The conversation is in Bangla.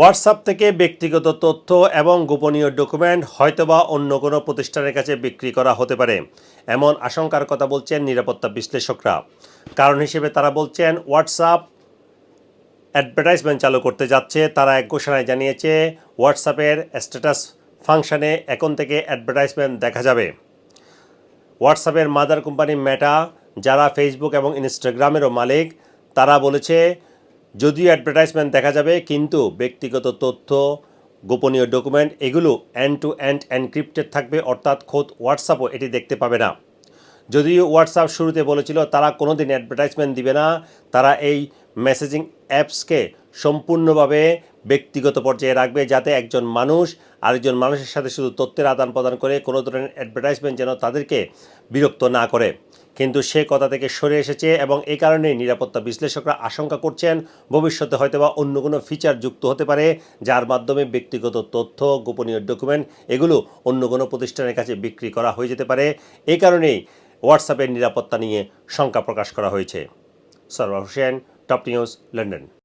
হোয়াটসঅ্যাপ থেকে ব্যক্তিগত তথ্য এবং গোপনীয় ডকুমেন্ট হয়তোবা অন্য কোনো প্রতিষ্ঠানের কাছে বিক্রি করা হতে পারে, এমন আশঙ্কার কথা বলছেন নিরাপত্তা বিশ্লেষকরা। কারণ হিসেবে তারা বলছেন, হোয়াটসঅ্যাপ অ্যাডভার্টাইজমেন্ট চালু করতে যাচ্ছে। তারা এক ঘোষণায় জানিয়েছে, হোয়াটসঅ্যাপের স্ট্যাটাস ফাংশানে এখন থেকে অ্যাডভার্টাইজমেন্ট দেখা যাবে। হোয়াটসঅ্যাপের মাদার কোম্পানি মেটা, যারা ফেসবুক এবং ইনস্টাগ্রামেরও মালিক, তারা বলেছে যদিও অ্যাডভার্টাইজমেন্ট দেখা যাবে, কিন্তু ব্যক্তিগত তথ্য, গোপনীয় ডকুমেন্ট এগুলো অ্যান্ড টু এন্ড এনক্রিপ্টেড থাকবে, অর্থাৎ খোদ হোয়াটসঅ্যাপও এটি দেখতে পাবে না। যদিও হোয়াটসঅ্যাপ শুরুতে বলেছিল, তারা কোনো দিন অ্যাডভার্টাইজমেন্ট দিবে না, তারা এই মেসেজিং অ্যাপসকে সম্পূর্ণভাবে ব্যক্তিগত পর্যায়ে রাখবে, যাতে একজন মানুষ আরেকজন মানুষের সাথে শুধু তথ্যের আদান প্রদান করে কোনো ধরনের অ্যাডভার্টাইজমেন্ট যেন তাদেরকে বিরক্ত না করে। কিন্তু সে কথা থেকে সরে এসেছে এবং এ কারণেই নিরাপত্তা বিশ্লেষকরা আশঙ্কা করছেন ভবিষ্যতে হয়তোবা অন্য কোনো ফিচার যুক্ত হতে পারে, যার মাধ্যমে ব্যক্তিগত তথ্য, গোপনীয় ডকুমেন্ট এগুলো অন্য কোনো প্রতিষ্ঠানের কাছে বিক্রি করা হয়ে যেতে পারে। এ কারণেই হোয়াটসঅ্যাপের নিরাপত্তা নিয়ে শঙ্কা প্রকাশ করা হয়েছে। Sarwar Hossain top news London